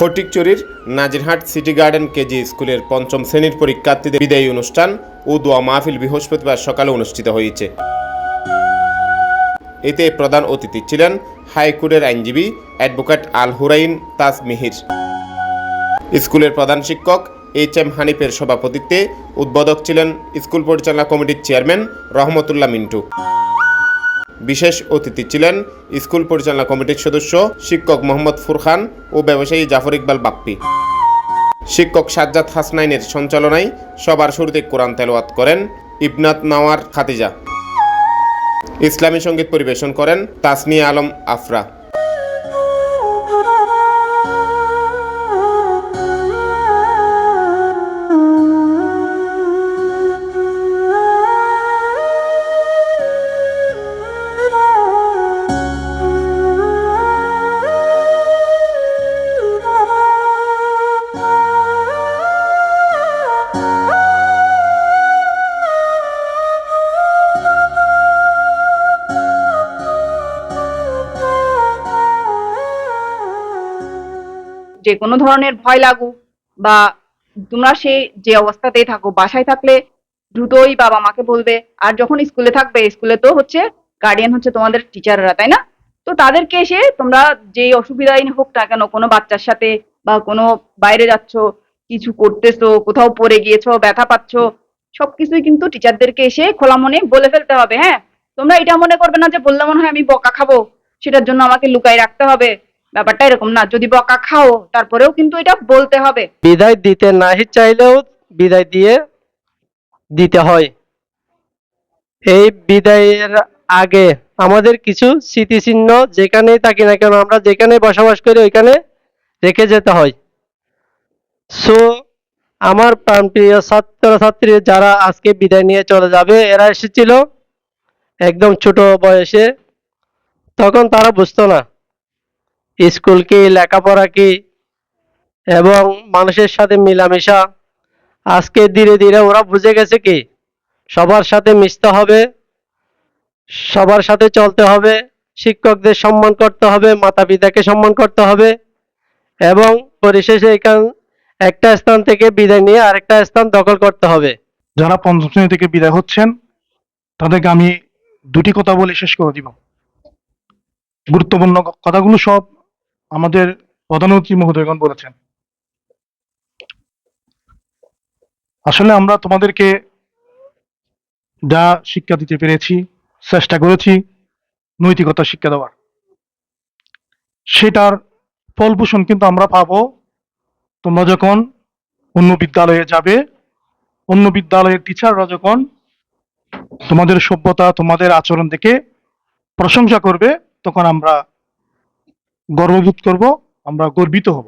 ফটিকচুরির Nazirhat city garden KG স্কুলের পঞ্চম শ্রেণির পরীক্ষার্থীদের বিদায়ী অনুষ্ঠান ও দোয়া মাহফিল বৃহস্পতিবার সকালে অনুষ্ঠিত হয়েছে। এতে প্রধান অতিথি ছিলেন হাইকোর্টের আইনজীবী অ্যাডভোকেট আল হুরাইন তাজ মিহির স্কুলের প্রধান শিক্ষক এইচ এম হানিফের সভাপতিত্বে উদ্বোধক ছিলেন স্কুল পরিচালনা কমিটির চেয়ারম্যান রহমতুল্লাহ মিন্টু। বিশেষ অতিথি ছিলেন স্কুল পরিচালনা কমিটির সদস্য শিক্ষক মোহাম্মদ ফুরখান ও ব্যবসায়ী জাফর ইকবাল বাপ্পি। শিক্ষক সাজ্জাদ হাসনাইনের সঞ্চালনায় সবার শুরুতে কোরআন তেলাওয়াত করেন ইবনাত নাওয়ার খাতিজা ইসলামী সংগীত পরিবেশন করেন তাসনিয়া আলম আফরা। যে কোনো ধরনের ভয় লাগুক বা তোমরা সে যে অবস্থাতেই থাকো, বাসায় থাকলে দ্রুতই বাবা মাকে বলবে। আর যখন স্কুলে থাকবে স্কুলে তো হচ্ছে গার্ডিয়ান হচ্ছে তোমাদের টিচাররা তাই না? তো তাদেরকে এসে তোমরা যে অসুবিধাই হোক না কেন, কোনো বাচ্চার সাথে বা কোনো বাইরে যাচ্ছ, কিছু করতেছো, কোথাও পড়ে গিয়েছো, ব্যথা পাচ্ছ, সবকিছুই কিন্তু টিচারদেরকে এসে খোলা মনে বলে ফেলতে হবে হ্যাঁ? তোমরা এটা মনে করবে না যে বললে মনে হয় আমি বকা খাব, সেটার জন্য আমাকে লুকাই রাখতে হবে। ব্যাপারটা এরকম না। যদি বকা খাও, তারপরেও কিন্তু এটা বলতে হবে। বিদায় দিতে নাহি চাইলেও বিদায় দিয়ে দিতে হয়। এই বিদায়ের আগে আমাদের কিছু স্মৃতিচিহ্ন যেখানেই থাকি না কেন, আমরা যেখানে বসবাস করি, ওইখানে রেখে যেতে হয়। সো আমার প্রাণপ্রিয় ছাত্র ছাত্রছাত্রী যারা আজকে বিদায় নিয়ে চলে যাবে, এরা এসেছিল একদম ছোট বয়সে। তখন তারা বুঝতো না। স্কুল কি, লেখাপড়া কি এবং মানুষের সাথে মিলামেশা? আজকে ধীরে ধীরে ওরা বুঝে গেছে কি, সবার সাথে মিশতে হবে, সবার সাথে চলতে হবে, শিক্ষকদের সম্মান করতে হবে মাতা পিতাকে সম্মান করতে হবে এবং পরিশেষে এখান একটা স্থান থেকে বিদায় নিয়ে আরেকটা স্থান দখল করতে হবে। যারা পঞ্চম শ্রেণি থেকে বিদায় হচ্ছেন, তাদেরকে আমি দুটি কথা বলে শেষ করে দিব। গুরুত্বপূর্ণ কথাগুলো সব আমাদের প্রধানমন্ত্রী মহোদয়গণ বলেছেন। আসলে আমরা তোমাদেরকে যা শিক্ষা দিতে পেরেছি, চেষ্টা করেছি, নৈতিকতা শিক্ষা দেওয়ার। সেটার ফলভূষণ কিন্তু আমরা পাবো তোমরা যখন অন্য বিদ্যালয়ে যাবে, অন্য বিদ্যালয়ের টিচাররা যখন তোমাদের সভ্যতা, তোমাদের আচরণ দেখে প্রশংসা করবে, তখন আমরা গর্ববোধ করব আমরা গর্বিত হব।